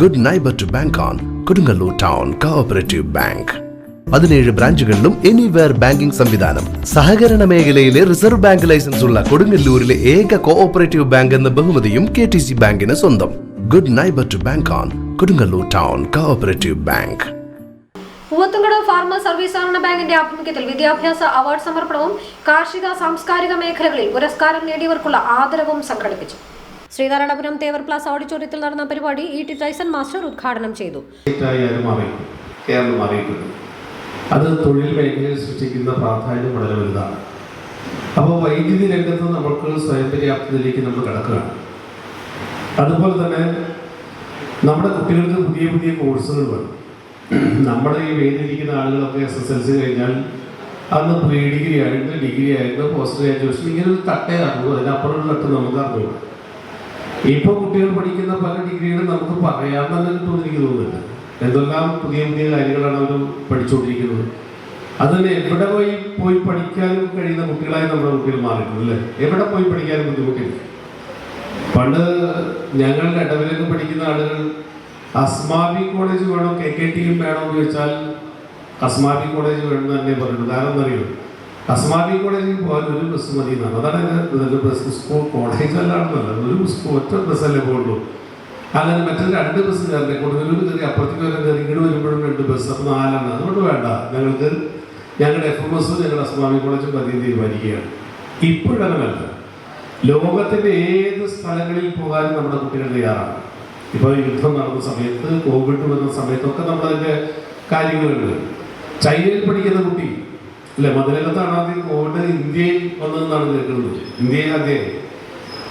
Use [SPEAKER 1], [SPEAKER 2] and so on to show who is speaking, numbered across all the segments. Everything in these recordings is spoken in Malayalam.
[SPEAKER 1] Good neighbour to bank on Kodungallur town cooperative bank പതിനേഴ് ബ്രാഞ്ചുകളിലും എനിവെയർ ബാങ്കിംഗ് സംവിധാനം സഹകരണ മേഖലയിലെ റിസർവ് ബാങ്ക് ലൈസൻസ് ഉള്ള കൊടുങ്ങല്ലൂരിലെ ഏക കോഓപ്പറേറ്റീവ് ബാങ്ക് എന്ന ബഹുമതിയും കെ ടി സി ബാങ്കിന് സ്വന്തം good neighbour to bank on Kodungallur town cooperative bank
[SPEAKER 2] Poovathumkada farmers service സഹകരണ ബാങ്കിന്റെ ആഭിമുഖ്യത്തിൽ വിദ്യാഭ്യാസ അവാർഡ് സമർപ്പണവും കാർഷിക സാംസ്കാരിക മേഖലകളിൽ പുരസ്കാരം നേടിയവർക്കുള്ള ആദരവും സംഘടിപ്പിച്ചു ശ്രീനാരായണപുരം തേവർ പ്ലാസ് ഓഡിറ്റോറിയത്തിൽ നടന്ന പരിപാടി ഇ ടി ടൈസൺ മാസ്റ്റർ ഉദ്ഘാടനം ചെയ്തു
[SPEAKER 3] അത് തൊഴിൽ മേഖലയിൽ സൃഷ്ടിക്കുന്ന പ്രാധാന്യം വളരെ വലുതാണ് അപ്പോൾ വൈദ്യുതി രംഗത്ത് നമുക്ക് സ്വയം പര്യാപ്തതയിലേക്ക് നമ്മൾ കിടക്കുകയാണ് അതുപോലെ തന്നെ നമ്മുടെ കുട്ടികൾക്ക് പുതിയ പുതിയ കോഴ്സുകൾ വേണം നമ്മുടെ ഈ വേദിയിരിക്കുന്ന ആളുകളൊക്കെ എസ് എസ് എൽ സി കഴിഞ്ഞാൽ അന്ന് പ്രീ ഡിഗ്രി ആയിരുന്നു ഡിഗ്രി ആയിരുന്നു പോസ്റ്റ് ഗ്രാജുവേഷൻ ഇങ്ങനെ ഒരു തട്ടേ അറിവ് അതിനപ്പുറം തട്ട് നമുക്ക് അറിഞ്ഞുകൂടാ ഇപ്പൊ കുട്ടികൾ പഠിക്കുന്ന പല ഡിഗ്രികളും നമുക്ക് പറയാമെന്ന് തന്നെ എനിക്ക് തോന്നുന്നുണ്ട് എന്തെല്ലാം പുതിയ പുതിയ കാര്യങ്ങളാണ് അവർ പഠിച്ചുകൊണ്ടിരിക്കുന്നത് അതിന് എവിടെ പോയി പോയി പഠിക്കാനും കഴിയുന്ന കുട്ടികളായി നമ്മുടെ കുട്ടികൾ മാറിയിട്ടുണ്ട് അല്ലേ എവിടെ പോയി പഠിക്കാനും ബുദ്ധിമുട്ടില്ല പണ്ട് ഞങ്ങളുടെ ഇടവിലൊക്കെ പഠിക്കുന്ന ആളുകൾ അസ്മാബി കോളേജ് വേണോ കെ കെ ടിയും വേണോ എന്ന് ചോദിച്ചാൽ അസ്മാബി കോളേജ് വേണമെന്ന് തന്നെ പറഞ്ഞു കാരണം എന്നറിയുള്ളൂ അസ്മാബിൽ കോളേജിൽ പോകാൻ ഒരു ബസ് മതി എന്നാണ് അതാണ് നല്ല ബസ് സ്കൂൾ കോളേജ് അല്ലാണെന്നല്ല ഒരു ബസ് ഒറ്റ ബസ്സല്ലേ പോകുള്ളൂ അങ്ങനെ മറ്റൊരു രണ്ട് ബസ് കയറണ്ടേ കൊടുങ്ങല്ലൂർ കയറി അപ്പുറത്തേക്ക് വരെ കയറി ഇങ്ങോട്ട് വരുമ്പോഴും രണ്ട് ബസ് അപ്പോൾ നാലാണ് അതുകൊണ്ട് വേണ്ട ഞങ്ങൾക്ക് ഞങ്ങളുടെ എഫ് എം എസ് ഞങ്ങളുടെ അസ്മാബി കോളേജ് പതിയെ തീരുമാനിക്കുകയാണ് ഇപ്പോഴങ്ങനല്ല ലോകത്തിൻ്റെ ഏത് സ്ഥലങ്ങളിൽ പോകാനും നമ്മുടെ കുട്ടികൾ തയ്യാറാണ് ഇപ്പോൾ യുദ്ധം നടന്ന സമയത്ത് കോവിഡ് വന്ന സമയത്തൊക്കെ നമ്മളതിൻ്റെ കാര്യങ്ങളുണ്ട് ചൈനയിൽ പഠിക്കുന്ന കുട്ടി അല്ലെ മധുരത്താണ് ആദ്യം ഓടെ ഇന്ത്യയിൽ വന്നതെന്നാണ് കേൾക്കുന്നത് ഇന്ത്യയിൽ അദ്ദേഹം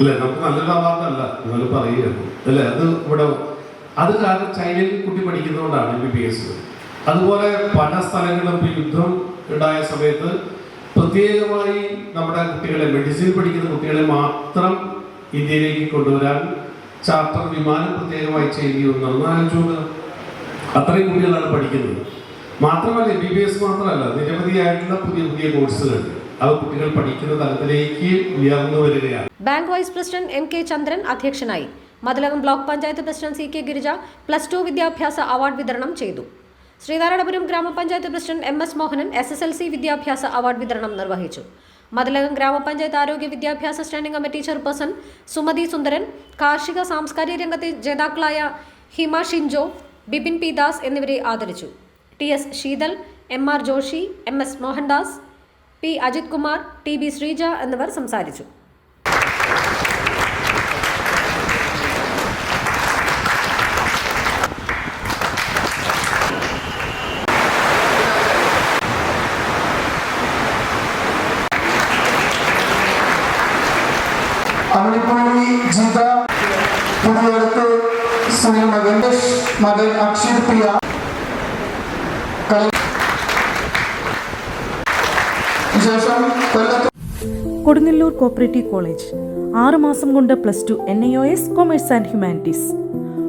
[SPEAKER 3] അല്ലെ നമുക്ക് നല്ലൊരു അല്ല എന്നാലും പറയുകയാണ് അല്ലെ അത് ഇവിടെ അത് കാരണം ചൈനയിൽ കുട്ടി പഠിക്കുന്നതുകൊണ്ടാണ് ബി ബി എസ് അതുപോലെ പല സ്ഥലങ്ങളിലും ഇപ്പോൾ യുദ്ധം ഉണ്ടായ സമയത്ത് പ്രത്യേകമായി നമ്മുടെ കുട്ടികളെ മെഡിസിൻ പഠിക്കുന്ന കുട്ടികളെ മാത്രം ഇന്ത്യയിലേക്ക് കൊണ്ടുവരാൻ ചാർട്ടർ വിമാനം പ്രത്യേകമായി ചെയ്യുകയെന്നുള്ളത് ആലോചിച്ചുകൊണ്ട് അത്രയും കുട്ടികളാണ് പഠിക്കുന്നത് മാത്രമല്ല ബി ബി എസ് മാത്രമല്ല നിരവധിയായിട്ടുള്ള പുതിയ പുതിയ കോഴ്സുകൾ അവ കുട്ടികൾ പഠിക്കുന്ന തലത്തിലേക്ക് ഉയർന്നു വരികയാണ്
[SPEAKER 2] bank vice president M K Chandran അധ്യക്ഷനായി Mathilakam block panchayat president C K Girija plus two വിദ്യാഭ്യാസ അവാർഡ് വിതരണം ചെയ്തു ശ്രീനാരായണപുരം ഗ്രാമപഞ്ചായത്ത് president M S Mohanan S S L C വിദ്യാഭ്യാസ അവാർഡ് വിതരണം നിർവഹിച്ചു മതിലകം ഗ്രാമപഞ്ചായത്ത് ആരോഗ്യ വിദ്യാഭ്യാസ standing committee chairperson Sumathi Sundaran കാർഷിക സാംസ്കാരിക രംഗത്തെ ജേതാക്കളായ ഹിമ ഷിൻജോ ബിപിൻ പി ദാസ് എന്നിവരെ ആദരിച്ചു T S Sheethal M R Joshi M S Mohandas P Ajith Kumar T B Sreeja എന്നിവർ സംസാരിച്ചു
[SPEAKER 4] അമളിപ്പള്ളി ജിത പുതിയടത്ത് ശ്രീ മകൻ മകൻ പ്രിയ
[SPEAKER 5] കൊടുങ്ങല്ലൂർ കോപ്പറേറ്റീവ് കോളേജ് ആറുമാസം കൊണ്ട് plus two N I O S commerce and humanities